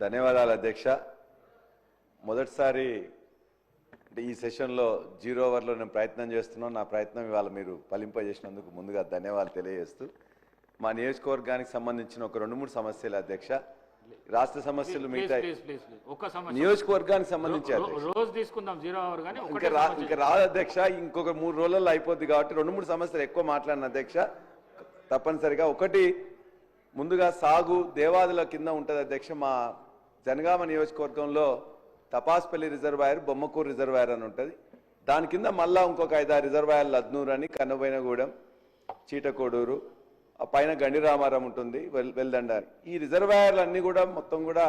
ధన్యవాదాలు అధ్యక్ష. మొదటిసారి అంటే ఈ సెషన్లో జీరో ఓవర్లో నేను ప్రయత్నం చేస్తున్నాను. నా ప్రయత్నం ఇవాళ మీరు ఫలింపజేసినందుకు ముందుగా ధన్యవాదాలు తెలియజేస్తూ మా నియోజకవర్గానికి సంబంధించిన ఒక రెండు మూడు సమస్యలు అధ్యక్ష. రాష్ట్ర సమస్యలు మిగతా నియోజకవర్గానికి సంబంధించి రోజు తీసుకుందాం జీరో అవర్ కానీ ఇంకా రాదు అధ్యక్ష. ఇంకొక మూడు రోజుల్లో అయిపోద్ది కాబట్టి రెండు మూడు సమస్యలు ఎక్కువ మాట్లాడిన అధ్యక్ష. తప్పనిసరిగా ఒకటి ముందుగా సాగు దేవాదుల కింద ఉంటుంది అధ్యక్ష మా జనగామ నియోజకవర్గంలో తపాస్పల్లి రిజర్వాయర్ బొమ్మకూరు రిజర్వాయర్ అని ఉంటుంది. దాని కింద మళ్ళా ఇంకొక ఐదారు రిజర్వాయర్లు అద్నూరు అని కన్నబోయినగూడెం చీటకోడూరు ఆ పైన గండిరామారం ఉంటుంది వెల్ వెల్దండ ఈ రిజర్వాయర్లు అన్నీ కూడా మొత్తం కూడా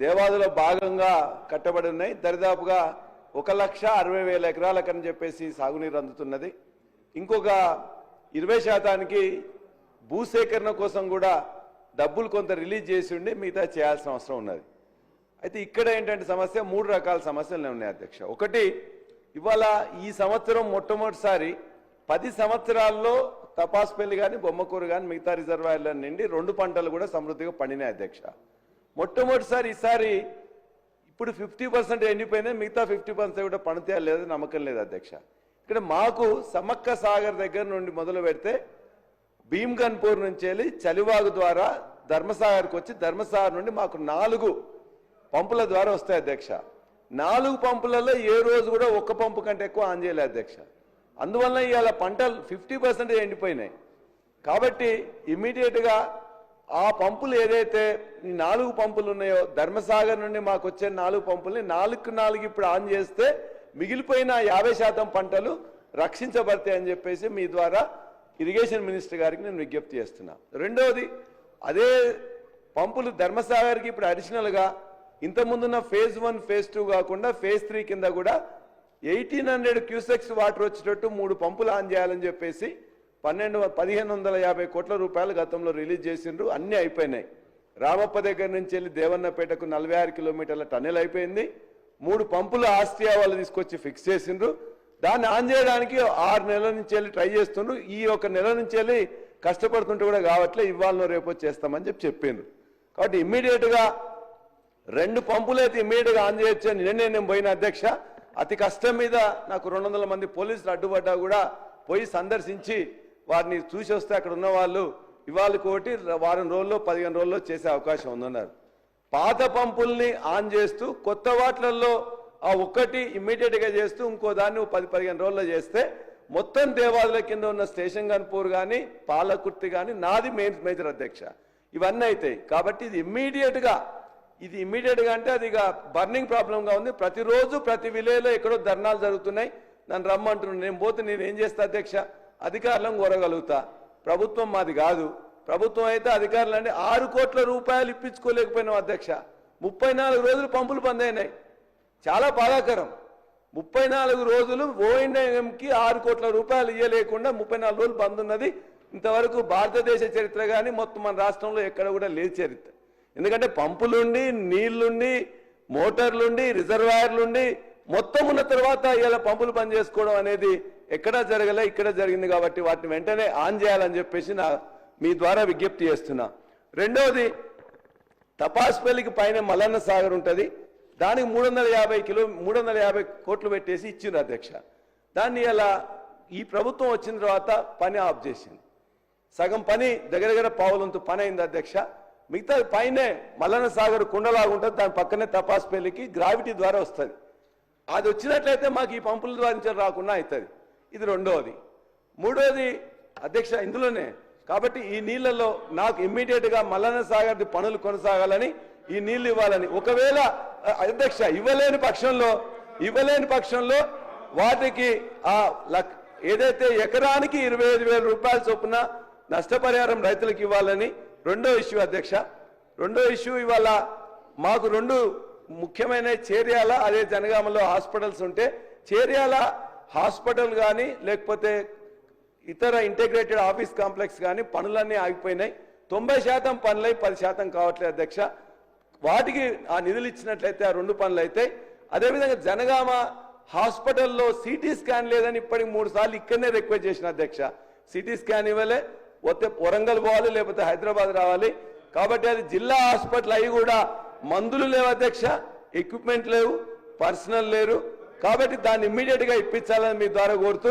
దేవాదులో భాగంగా కట్టబడి ఉన్నాయి. దరిదాపుగా ఒక లక్ష అరవై వేల ఎకరాలకని చెప్పేసి సాగునీరు అందుతున్నది. ఇంకొక ఇరవై శాతానికి భూసేకరణ కోసం కూడా డబ్బులు కొంత రిలీజ్ చేసి ఉండి మిగతా చేయాల్సిన అవసరం ఉన్నది. అయితే ఇక్కడ ఏంటంటే సమస్య మూడు రకాల సమస్యలు ఉన్నాయి అధ్యక్ష. ఒకటి ఇవాళ ఈ సంవత్సరం మొట్టమొదటిసారి పది సంవత్సరాల్లో తపాస్పల్లి కానీ బొమ్మకూరు కానీ మిగతా రిజర్వాయర్ల నుండి రెండు పంటలు కూడా సమృద్ధిగా పండినాయి అధ్యక్ష. మొట్టమొదటిసారి ఈసారి ఇప్పుడు ఫిఫ్టీ పర్సెంట్ ఎండిపోయినాయి మిగతా ఫిఫ్టీ పర్సెంట్ కూడా పండుతాయా లేదు నమ్మకం లేదు అధ్యక్ష. ఇక్కడ మాకు సమక్క సాగర్ దగ్గర నుండి మొదలు పెడితే భీమ్గన్పూర్ నుంచి వెళ్ళి చలివాగు ద్వారా ధర్మసాగర్కి వచ్చి ధర్మసాగర్ నుండి మాకు నాలుగు పంపుల ద్వారా వస్తాయి అధ్యక్ష. నాలుగు పంపులలో ఏ రోజు కూడా ఒక్క పంపు కంటే ఎక్కువ ఆన్ చేయలే అధ్యక్ష. అందువల్ల ఇవాళ పంటలు ఫిఫ్టీ పర్సెంట్ ఎండిపోయినాయి. కాబట్టి ఇమ్మీడియట్గా ఆ పంపులు ఏదైతే ఈ నాలుగు పంపులు ఉన్నాయో ధర్మసాగర్ నుండి మాకు వచ్చే నాలుగు పంపుల్ని నాలుగు నాలుగు ఇప్పుడు ఆన్ చేస్తే మిగిలిపోయిన యాభై శాతం పంటలు రక్షించబడతాయి అని చెప్పేసి మీ ద్వారా ఇరిగేషన్ మినిస్టర్ గారికి నేను విజ్ఞప్తి చేస్తున్నా. రెండవది అదే పంపులు ధర్మసాగర్కి ఇప్పుడు అడిషనల్గా ఇంతకుముందున్న ఫేజ్ వన్ ఫేజ్ టూ కాకుండా ఫేజ్ త్రీ కింద కూడా ఎయిటీన్ హండ్రెడ్ క్యూసెక్స్ వాటర్ వచ్చేటట్టు మూడు పంపులు ఆన్ చేయాలని చెప్పేసి పన్నెండు పదిహేను వందల యాభై కోట్ల రూపాయలు గతంలో రిలీజ్ చేసిండ్రు. అన్నీ అయిపోయినాయి. రామప్ప దగ్గర నుంచి వెళ్ళి దేవన్నపేటకు నలభై ఆరు కిలోమీటర్ల టన్నెల్ అయిపోయింది. మూడు పంపులు ఆస్ట్రియా వాళ్ళు తీసుకొచ్చి ఫిక్స్ చేసిండ్రు. దాన్ని ఆన్ చేయడానికి ఆరు నెలల నుంచి వెళ్ళి ట్రై చేస్తుండ్రు. ఈ ఒక నెల నుంచి వెళ్ళి కష్టపడుతుంటే కూడా కావట్లే ఇవాళ రేపు చేస్తామని చెప్పి చెప్పిండ్రు. కాబట్టి ఇమ్మీడియట్గా రెండు పంపులు అయితే ఇమ్మీడియట్గా ఆన్ చేయొచ్చు అని నిన్నే నేను పోయిన అధ్యక్ష అతి కష్టం మీద నాకు రెండు మంది పోలీసులు అడ్డుపడ్డా కూడా పోయి సందర్శించి వారిని చూసి వస్తే అక్కడ ఉన్న వాళ్ళు ఇవాళ కోటి వారం రోజుల్లో పదిహేను రోజుల్లో చేసే అవకాశం ఉందన్నారు. పాత పంపుల్ని ఆన్ చేస్తూ కొత్త వాటిలలో ఆ ఒక్కటి ఇమ్మీడియట్గా చేస్తూ ఇంకో దాన్ని పది పదిహేను రోజుల్లో చేస్తే మొత్తం దేవాదుల కింద ఉన్న స్టేషన్ గన్పూర్ కానీ పాలకుర్తి కానీ నాది మెయిన్ మేజర్ అధ్యక్ష. ఇవన్నీ అవుతాయి కాబట్టి ఇది ఇమ్మీడియట్గా ఇది ఇమ్మీడియట్గా అంటే అది ఇక బర్నింగ్ ప్రాబ్లంగా ఉంది. ప్రతిరోజు ప్రతి విలేజ్లో ఎక్కడో ధర్నాలు జరుగుతున్నాయి. నన్ను రమ్మంటున్నాను నేను పోతే నేను ఏం చేస్తా అధ్యక్ష? అధికారులను కోరగలుగుతా. ప్రభుత్వం మాది కాదు. ప్రభుత్వం అయితే అధికారులు అంటే ఆరు కోట్ల రూపాయలు ఇప్పించుకోలేకపోయినాం అధ్యక్ష. ముప్పై నాలుగు రోజులు పంపులు బంద్ అయినాయి. చాలా బాధాకరం. ముప్పై నాలుగు రోజులు ఓఎన్ఎంకి ఆరు కోట్ల రూపాయలు ఇవ్వలేకుండా ముప్పై నాలుగు రోజులు బంద్ ఉన్నది. ఇంతవరకు భారతదేశ చరిత్ర కానీ మొత్తం మన రాష్ట్రంలో ఎక్కడ కూడా లేదు చరిత్ర. ఎందుకంటే పంపులుండి నీళ్ళుండి మోటార్లుండి రిజర్వాయర్లుండి మొత్తం ఉన్న తర్వాత ఇలా పంపులు పని చేసుకోవడం అనేది ఎక్కడా జరగలే ఇక్కడ జరిగింది కాబట్టి వాటిని వెంటనే ఆన్ చేయాలని చెప్పేసి నా మీ ద్వారా విజ్ఞప్తి చేస్తున్నా. రెండవది తపాస్పల్లికి పైన మల్లన్న సాగర్ ఉంటుంది. దానికి మూడు వందల యాభై కిలో మూడు వందల యాభై కోట్లు పెట్టేసి ఇచ్చిండ్రు అధ్యక్ష. దాన్ని అలా ఈ ప్రభుత్వం వచ్చిన తర్వాత పని ఆఫ్ చేసింది. సగం పని దగ్గర దగ్గర పావులంతు పని అయింది అధ్యక్ష. మిగతా పైనే మల్లనసాగర్ కుండలాగా ఉంటుంది దాని పక్కనే తపాస్పల్లికి గ్రావిటీ ద్వారా వస్తుంది. అది వచ్చినట్లయితే మాకు ఈ పంపుల ద్వారా నుంచి రాకుండా అవుతుంది ఇది రెండవది మూడవది అధ్యక్ష ఇందులోనే కాబట్టి ఈ నీళ్ళలో నాకు ఇమ్మీడియట్గా మల్లన్న పనులు కొనసాగాలని ఈ నీళ్ళు ఇవ్వాలని. ఒకవేళ అధ్యక్ష ఇవ్వలేని పక్షంలో ఇవ్వలేని పక్షంలో వాటికి ఆ లక్ ఏదైతే ఎకరానికి ఇరవై ఐదు వేల రూపాయల చొప్పున నష్టపరిహారం రైతులకు ఇవ్వాలని రెండో ఇష్యూ అధ్యక్ష. రెండో ఇష్యూ ఇవాళ మాకు రెండు ముఖ్యమైన చేర్యాల అదే జనగామలో హాస్పిటల్స్ ఉంటే చేర్యాల హాస్పిటల్ కానీ లేకపోతే ఇతర ఇంటిగ్రేటెడ్ ఆఫీస్ కాంప్లెక్స్ కానీ పనులన్నీ ఆగిపోయినాయి. తొంభై శాతం పనులై పది శాతం కావట్లేదు అధ్యక్ష. వాటికి ఆ నిధులు ఇచ్చినట్లయితే ఆ రెండు పనులు అయితే అదేవిధంగా జనగామ హాస్పిటల్లో సిటీ స్కాన్ లేదని ఇప్పటికి మూడు సార్లు ఇక్కడనే రిక్వెస్ట్ చేసిన అధ్యక్ష. సిటీ స్కాన్ ఇవ్వలే పోతే వరంగల్ పోవాలి లేకపోతే హైదరాబాద్ రావాలి. కాబట్టి అది జిల్లా హాస్పిటల్ అయి కూడా మందులు లేవు అధ్యక్ష ఎక్విప్మెంట్ లేవు పర్సనల్ లేరు. కాబట్టి దాన్ని ఇమ్మీడియట్గా ఇప్పించాలని మీ ద్వారా కోరుతూ